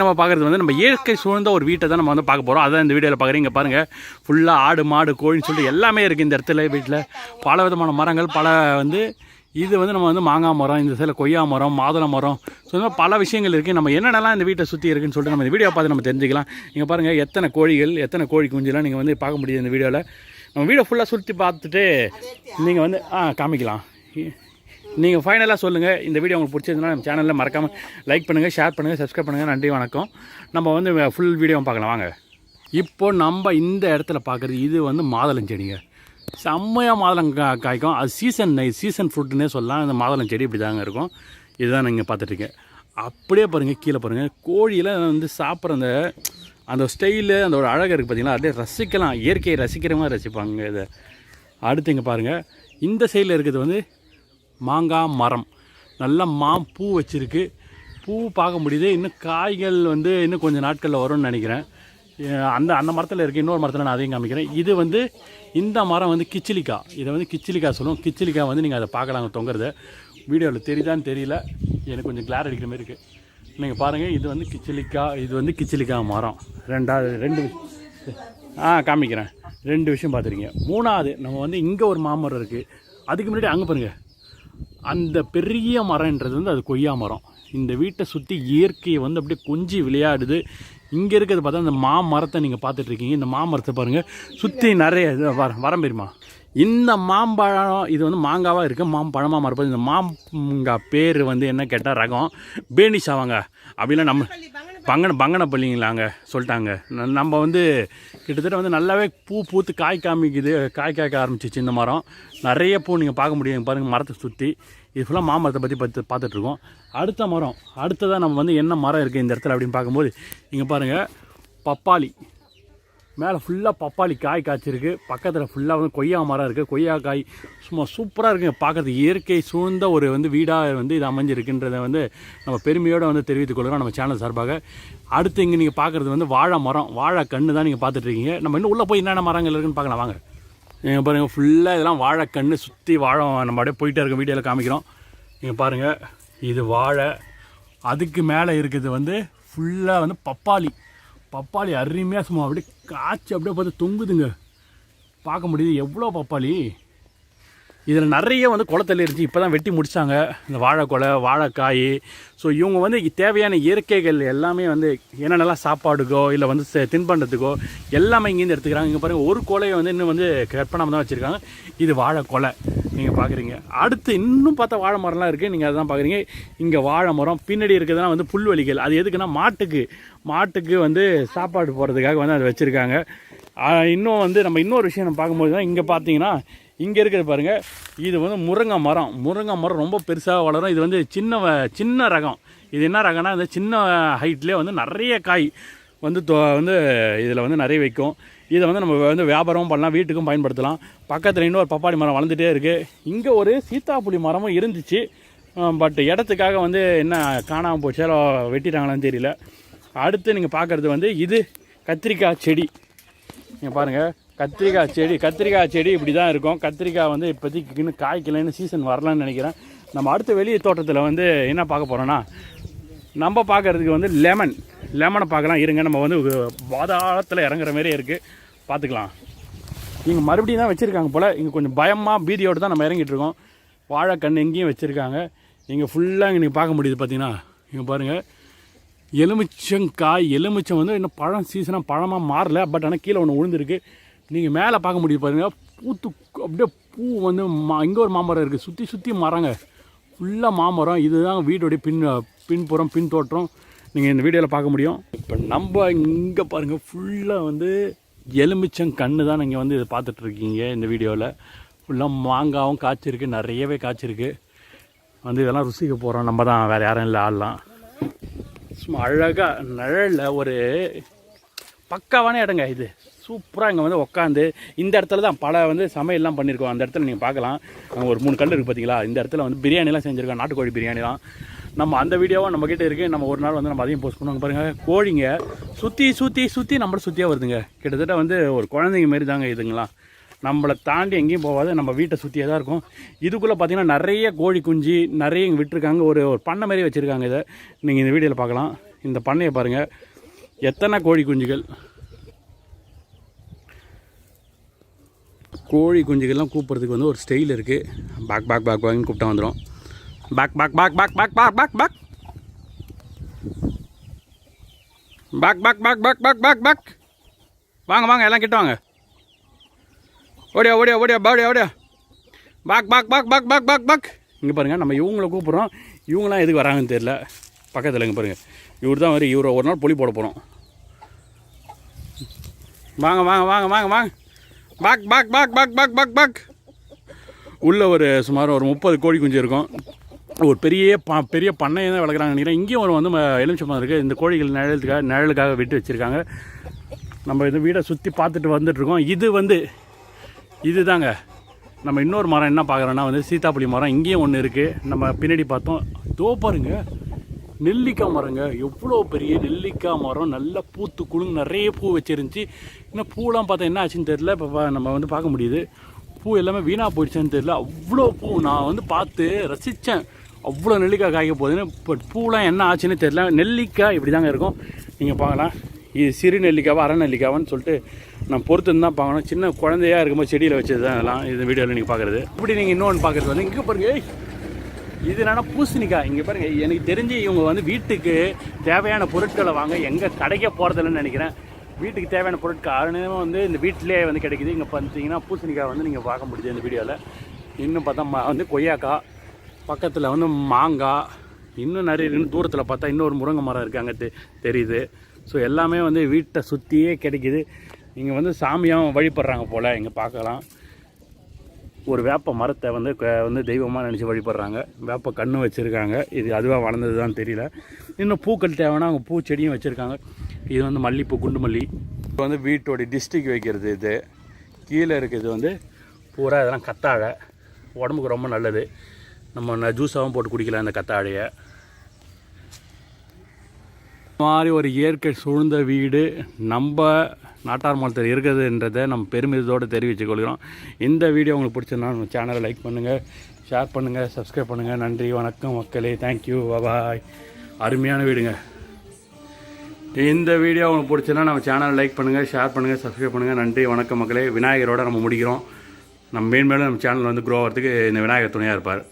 நம்ம பார்க்குறது வந்து நம்ம இயற்கை சூழ்ந்த ஒரு வீட்டை தான் நம்ம வந்து பார்க்க போகிறோம் அதான் இந்த வீடியோவில் பார்க்குறீங்க பாருங்கள் ஃபுல்லாக ஆடு மாடு கோழின்னு சொல்லிட்டு எல்லாமே இருக்குது இந்த இடத்துல வீட்டில் பல விதமான மரங்கள் பல வந்து இது வந்து நம்ம வந்து மாங்காய் மரம் இந்த சைடில் கொய்யா மரம் மாதுளை மரம். ஸோ இந்த பல விஷயங்கள் இருக்குது நம்ம என்னென்னலாம் இந்த வீட்டை சுற்றி இருக்குன்னு சொல்லிட்டு நம்ம இந்த வீடியோ பார்த்து நம்ம தெரிஞ்சுக்கலாம். இங்கே பாருங்கள் எத்தனை கோழிகள் எத்தனை கோழி குஞ்சுலாம் நீங்கள் வந்து பார்க்க முடியுது இந்த வீடியோவில் நம்ம வீடியோ ஃபுல்லாக சுற்றி பார்த்துட்டு நீங்கள் வந்து ஆ காமிக்கலாம். நீங்கள் ஃபைனலாக சொல்லுங்கள் இந்த வீடியோ உங்களுக்கு பிடிச்சிருந்தனா நம்ம சேனலில் மறக்காமல் லைக் பண்ணுங்கள் ஷேர் பண்ணுங்கள் சப்ஸ்கிரைப் பண்ணுங்கள் நன்றி வணக்கம். நம்ம வந்து ஃபுல் வீடியோவும் பார்க்கலாம். வாங்க. இப்போது நம்ம இந்த இடத்துல பார்க்குறது இது வந்து மாதுளம் செடிங்க செம்மையாக மாதுளம் கா காய்க்கும். அது சீசன் சீசன் ஃப்ரூட்டுன்னே சொல்லலாம். இந்த மாதுளம் செடி இப்படி தாங்க இருக்கும். இதுதான் நீங்கள் பார்த்துட்ருங்க அப்படியே பாருங்கள் கீழே பாருங்கள் கோழியில் வந்து சாப்பிட்ற அந்த அந்த ஸ்டைலு அந்த ஒரு அழகு இருக்குது பார்த்தீங்களா அப்படியே ரசிக்கலாம். இயற்கையை ரசிக்கிற மாதிரி ரசிப்பாங்க இதை. அடுத்து இங்கே பாருங்கள் இந்த சைடில் இருக்கிறது வந்து மாங்காய் மரம். நல்ல மாம் பூ வச்சுருக்கு. பூ பார்க்க முடியுது. இன்னும் காய்கள் வந்து இன்னும் கொஞ்சம் நாட்களில் வரும்னு நினைக்கிறேன். அந்த அந்த மரத்தில் இருக்குது இன்னொரு மரத்தில் நான் அதையும் காமிக்கிறேன். இது வந்து இந்த மரம் வந்து கிச்சிலிக்காய் இதை வந்து கிச்சிலிக்காய் சொல்லுவோம். கிச்சிலிக்காய் வந்து நீங்கள் அதை பார்க்கலாங்க தொங்குறத. வீடியோவில் தெரியுதான்னு தெரியல. எனக்கு கொஞ்சம் கிளார் அடிக்கிற மாதிரி இருக்குது நீங்கள் பாருங்கள் இது வந்து கிச்சிலிக்காய் இது வந்து கிச்சிலிக்காய் மரம். ரெண்டாவது ரெண்டு ஆ காமிக்கிறேன். ரெண்டு விஷயம் பார்த்துருக்கீங்க. மூணாவது நம்ம வந்து இங்கே ஒரு மாமரம் இருக்குது அதுக்கு முன்னாடி அங்கே பாருங்கள் அந்த பெரிய மரம்ன்றது வந்து அது கொய்யா மரம். இந்த வீட்டை சுற்றி இயற்கையை வந்து அப்படியே கொஞ்சி விளையாடுது. இங்கே இருக்கிறது பார்த்தா அந்த மாமரத்தை நீங்கள் பார்த்துட்ருக்கீங்க. இந்த மாமரத்தை பாருங்கள் சுற்றி நிறைய இது வர வரம் பெரியமா இந்த மாம்பழம் இது வந்து மாங்காவாக இருக்குது மாம்பழமாக மரப்பது இந்த மாங்காய் பேர் வந்து என்ன கேட்டால் ரகம். பேனிஷாவாங்க அப்படின்னா நம்ம பங்கன பள்ளிங்களாங்க சொல்லிட்டாங்க. ந- நம்ம வந்து கிட்டத்தட்ட வந்து நல்லாவே பூ பூத்து காய் காமிக்குது காய் காய்க்க ஆரம்பிச்சிச்சு இந்த மரம். நிறைய பூ நீங்கள் பார்க்க முடியும். பாருங்கள் மரத்தை சுற்றி இது ஃபுல்லாக மாமரத்தை பற்றி பார்த்து பார்த்துட்ருக்கோம். அடுத்த மரம் அடுத்ததாக நம்ம வந்து என்ன மரம் இருக்குது இந்த இடத்துல அப்படின்னு பார்க்கும்போது இங்கே பாருங்கள் பப்பாளி. மேலே ஃபுல்லாக பப்பாளி காய் காய்ச்சிருக்கு. பக்கத்தில் ஃபுல்லாக வந்து கொய்யா மரம் இருக்குது கொய்யா காய் சும்மா சூப்பராக இருக்குங்க. பார்க்கறது இயற்கை சூழ்ந்த ஒரு வந்து வீடாக வந்து இது அமைஞ்சிருக்குன்றதை வந்து நம்ம பெருமையோடு வந்து தெரிவித்துக் கொள்கிறோம் நம்ம சேனல் சார்பாக. அடுத்து இங்கே நீங்கள் பார்க்குறது வந்து வாழை மரம். வாழை கன்று தான் நீங்கள் பார்த்துட்ருக்கீங்க நம்ம இன்னும் உள்ளே போய் என்னென்ன மரங்கள் இருக்குன்னு பார்க்கலாம். வாங்க. நீங்கள் பாருங்கள் ஃபுல்லாக இதெல்லாம் வாழை சுற்றி வாழை நம்ம அப்படியே போயிட்டே இருக்க வீடியோவில் காமிக்கிறோம். நீங்கள் பாருங்கள் இது வாழை. அதுக்கு மேலே இருக்குது வந்து ஃபுல்லாக வந்து பப்பாளி. பப்பாளி அருமையாக சும்மா அப்படியே காய்ச்சி அப்படியே பார்த்து தொங்குதுங்க. பார்க்க முடியுது. எவ்வளோ பப்பாளி? இதில் நிறைய வந்து குளத்தில் இருந்துச்சு. இப்போ தான் வெட்டி முடித்தாங்க இந்த வாழைக்கொலை வாழைக்காய். ஸோ இவங்க வந்து தேவையான இயற்கைகள் எல்லாமே வந்து என்னென்னலாம் சாப்பாடுக்கோ இல்லை வந்து செ- தின்பண்டத்துக்கோ எல்லாமே இங்கேருந்து எடுத்துக்கிறாங்க. இங்கே பாருங்கள் ஒரு கொலையை வந்து இன்னும் வந்து கட் தான் வச்சுருக்காங்க. இது வாழைக்கொலை. நீங்கள் பார்க்குறீங்க அடுத்து இன்னும் பார்த்தா வாழை மரம்லாம் இருக்குது நீங்கள் அதான் பார்க்குறீங்க இங்கே வாழை மரம் பின்னாடி இருக்கிறதுலாம் வந்து புல்வெளிகள். அது எதுக்குன்னா மாட்டுக்கு. மாட்டுக்கு வந்து சாப்பாடு போடுறதுக்காக வந்து அதை வச்சுருக்காங்க. இன்னும் வந்து நம்ம இன்னொரு விஷயம் நம்ம பார்க்கும்போது தான் இங்கே பார்த்தீங்கன்னா இங்கே இருக்கிறது பாருங்கள் இது வந்து முருங்கை மரம். முருங்கை மரம் ரொம்ப பெருசாக வளரும். இது வந்து சின்ன வ- சின்ன ரகம். இது என்ன ரகம்னா இந்த சின்ன ஹைட்லேயே வந்து நிறைய காய் வந்து தொ- வந்து இதில் வந்து நிறைய வைக்கும். இதை வந்து நம்ம வந்து வியாபாரமும் பண்ணலாம் வீட்டுக்கும் பயன்படுத்தலாம். பக்கத்தில் இன்னொரு பப்பாளி மரம் வளர்ந்துட்டே இருக்குது இங்கே ஒரு சீத்தாப்புளி மரமும் இருந்துச்சு. பட் இடத்துக்காக வந்து என்ன காணாமல் போச்சு வெட்டிட்டாங்களான்னு தெரியல. அடுத்து நீங்கள் பார்க்குறது வந்து இது கத்திரிக்காய் செடி. நீங்கள் பாருங்கள் கத்திரிக்காய் செடி கத்திரிக்காய் செடி இப்படி தான் இருக்கும். கத்திரிக்காய் வந்து இப்போதைக்கு இன்னும் காய்க்கலைன்னு சீசன் வரலன்னு நினைக்கிறேன். நம்ம அடுத்த வெளிய தோட்டத்தில் வந்து என்ன பார்க்க போகிறோன்னா நம்ம பார்க்கறதுக்கு வந்து லெமன் லெமனை பார்க்கலாம். இருங்க நம்ம வந்து பாதாளத்தில் இறங்குற மாதிரியே இருக்குது பார்த்துக்கலாம். இங்கே மறுபடியும் தான் வச்சுருக்காங்க போல். இங்கே கொஞ்சம் பயமாக பீதியோடு தான் நம்ம இறங்கிட்டு இருக்கோம். வாழைக்கன்று எங்கேயும் வச்சுருக்காங்க. இங்கே ஃபுல்லாக இங்கே நீங்கள் பார்க்க முடியுது பார்த்தீங்கன்னா இங்கே பாருங்கள் எலுமிச்சங்காய் எலுமிச்சம் வந்து இன்னும் பழம் சீசனாக பழமாக மாறல. பட் ஆனால் கீழே ஒன்று விழுந்துருக்கு நீங்கள் மேலே பார்க்க முடியுது பாருங்கள் பூத்து அப்படியே பூ வந்து மா இங்கே ஒரு மாமரம் இருக்குது சுற்றி சுற்றி மரங்க. ஃபுல்லாக மாமரம். இதுதான் வீடோடைய பின் பின்புறம் பின் தோற்றம். நீங்கள் இந்த வீடியோவில் பார்க்க முடியும். இப்போ நம்ம இங்கே பாருங்கள் ஃபுல்லாக வந்து எலுமிச்சம் கன்று தான் நீங்கள் வந்து இதை பார்த்துட்ருக்கீங்க இந்த வீடியோவில் ஃபுல்லாக மாங்காவும் காய்ச்சிருக்கு நிறையவே காய்ச்சிருக்கு. வந்து இதெல்லாம் ருசிக்க போகிறோம் நம்ம தான் வேறு யாரும் இல்லை ஆடலாம் சும்மா அழகாக நிழலில் ஒரு பக்காவான இடங்க இது. சூப்பராக இங்கே வந்து உட்காந்து இந்த இடத்துல தான் பல வந்து சமையல்லாம் பண்ணியிருக்கோம் அந்த இடத்துல நீங்கள் பார்க்கலாம். ஒரு மூணு கல் இருக்குது பார்த்தீங்களா இந்த இடத்துல வந்து பிரியாணிலாம் செஞ்சுருக்கோம் நாட்டுக்கோழி பிரியாணிலாம். நம்ம அந்த வீடியோவும் நம்ம கிட்ட இருக்குது நம்ம ஒரு நாள் வந்து நம்ம அதையும் போஸ்ட் பண்ணுவாங்க. பாருங்கள் கோழிங்க சுற்றி சுற்றி சுற்றி நம்மளை சுற்றியாக வருதுங்க. கிட்டத்தட்ட வந்து ஒரு குழந்தைங்க மாரி தாங்க இதுங்களாம் நம்மளை தாண்டி எங்கேயும் போகாது. நம்ம வீட்டை சுற்றியே தான் இருக்கும். இதுக்குள்ளே பார்த்தீங்கன்னா நிறைய கோழி குஞ்சு நிறைய இங்கே விட்டுருக்காங்க. ஒரு ஒரு பண்ணை மாதிரி வச்சுருக்காங்க இதை. நீங்கள் இந்த வீடியோவில் பார்க்கலாம். இந்த பண்ணையை பாருங்கள் எத்தனை கோழி குஞ்சுகள்? கோழி குஞ்சுகள்லாம் கூப்பிட்றதுக்கு வந்து ஒரு ஸ்டைல் இருக்குது பேக் பேக் பேக் பேக்னு கூப்பிட்டா வந்துடும் Bak bak bak bak bak bak bak bak. பக் பக் பக் பக் பக் பக் பக் வாங்க வாங்க எல்லாம் கிட்ட வாங்க ஓடியா ஓடியா ஓடியா பாடியா ஓடியா பாக் பாக் பாக் பாக் பாக் பாக் பாக் இங்கே பாருங்கள் நம்ம இவங்கள கூப்பிட்றோம் இவங்களாம் எதுக்கு வராங்கன்னு தெரில பக்கத்தில் இங்கே பாருங்கள் இவர் தான் வரும் இவர் ஒரு நாள் புளி போட போகிறோம் வாங்க வாங்க வாங்க வாங்க வாங்க பாக் பாக் பாக் பாக் பாக் பாக் பாக் உள்ளே ஒரு சுமார் ஒரு முப்பது கோழி குஞ்சு இருக்கும் ஒரு பெரிய ப பெரிய பண்ணையை தான் வளர்க்குறாங்க நினைக்கிறேன். இங்கேயும் ஒரு வந்து எலுமிச்சம்பழம் இருக்குது இந்த கோழிகள் நிழலுக்காக நிழலுக்காக விட்டு வச்சுருக்காங்க. நம்ம இந்த வீடை சுற்றி பார்த்துட்டு வந்துட்டுருக்கோம். இது வந்து இதுதாங்க. நம்ம இன்னொரு மரம் என்ன பார்க்குறோன்னா வந்து சீத்தாப்புளி மரம். இங்கேயும் ஒன்று இருக்குது நம்ம பின்னாடி பார்த்தோம். தோ பாருங்க. நெல்லிக்காய் மரங்க. எவ்வளோ பெரிய நெல்லிக்காய் மரம். நல்லா பூத்து குலுங்கு நிறைய பூ வச்சிருந்துச்சு. இன்னும் பூலாம் பார்த்தா என்ன ஆச்சுன்னு தெரியல. இப்போ நம்ம வந்து பார்க்க முடியுது. பூ எல்லாமே வீணாக போயிடுச்சுன்னு தெரியல. அவ்வளோ பூ நான் வந்து பார்த்து ரசித்தேன் அவ்வளோ நெல்லிக்காய் காய்க்க போகுதுன்னு இப்போ பூலாம் என்ன ஆச்சுன்னு தெரியல. நெல்லிக்காய் இப்படி தாங்க இருக்கும். நீங்கள் பார்க்கலாம். இது சிறு நெல்லிக்காவா அரை நெல்லிக்காவான்னு சொல்லிட்டு நான் பொறுத்து தான் பார்க்கணும். சின்ன குழந்தையா இருக்கும்போது செடியில் வச்சது தான் இதெல்லாம் இந்த வீடியோவில் நீங்கள் பார்க்குறது. இப்படி நீங்கள் இன்னொன்று பார்க்குறது வந்து இங்கே பாருங்க. இது என்னென்னா பூசணிக்காய். இங்கே பாருங்க. எனக்கு தெரிஞ்சு இவங்க வந்து வீட்டுக்கு தேவையான பொருட்களை வாங்க எங்கே கடைக்க போகிறதில்லன்னு நினைக்கிறேன். வீட்டுக்கு தேவையான பொருட்கள் அனைத்தும் வந்து இந்த வீட்டிலே வந்து கிடைக்குது. இங்கே பார்த்தீங்கன்னா பூசணிக்காய் வந்து நீங்கள் பார்க்க முடியுது இந்த வீடியோவில் இன்னும் பார்த்தா வந்து கொய்யாக்காய் பக்கத்தில் வந்து மாங்காய் இன்னும் நிறைய தூரத்தில் பார்த்தா இன்னொரு முருங்கை மரம் இருக்குது அங்கே தெ- தெரியுது. ஸோ எல்லாமே வந்து வீட்டை சுற்றியே கிடைக்குது. இங்கே வந்து சாமியாகவும் வழிபடுறாங்க போல் இங்கே பார்க்கலாம். ஒரு வேப்ப மரத்தை வந்து க- வந்து தெய்வமாக நினச்சி வழிபடுறாங்க. வேப்ப கன்று வச்சுருக்காங்க. இது அதுவாக வளர்ந்தது தான் தெரியல. இன்னும் பூக்கள் தேவைன்னா அவங்க பூச்செடியும் வச்சுருக்காங்க. இது வந்து மல்லிப்பூ குண்டு மல்லி இப்போ வந்து வீட்டோட டிஸ்ட்ரிக் வைக்கிறது இது. கீழே இருக்கிறது வந்து பூரா இதெல்லாம் கத்தாழை. உடம்புக்கு ரொம்ப நல்லது. நம்ம ஜூஸாகவும் போட்டு குடிக்கலாம் இந்த கத்தாழையை. மாதிரி ஒரு இயற்கை சூழ்ந்த வீடு நம்ம நாட்டார் மலத்தில் இருக்குதுன்றதை நம்ம பெருமிதத்தோடு தெரிவித்துக் கொள்கிறோம். இந்த வீடியோ உங்களுக்கு பிடிச்சிருந்தா நம்ம சேனலை லைக் பண்ணுங்கள் ஷேர் பண்ணுங்கள் சப்ஸ்கிரைப் பண்ணுங்கள் நன்றி வணக்கம் மக்களே. தேங்க்யூ பாய் அருமையான வீடுங்க. இந்த வீடியோ உங்களுக்கு பிடிச்சதுன்னா நம்ம சேனலை லைக் பண்ணுங்கள் ஷேர் பண்ணுங்கள் சப்ஸ்கிரைப் பண்ணுங்கள் நன்றி வணக்கம் மக்களே. விநாயகரோட நம்ம முடிக்கிறோம். நம்ம மேன்மேலும் நம்ம சேனல் வந்து க்ரோ ஆகிறதுக்கு இந்த விநாயகர் துணையாக இருப்பார்.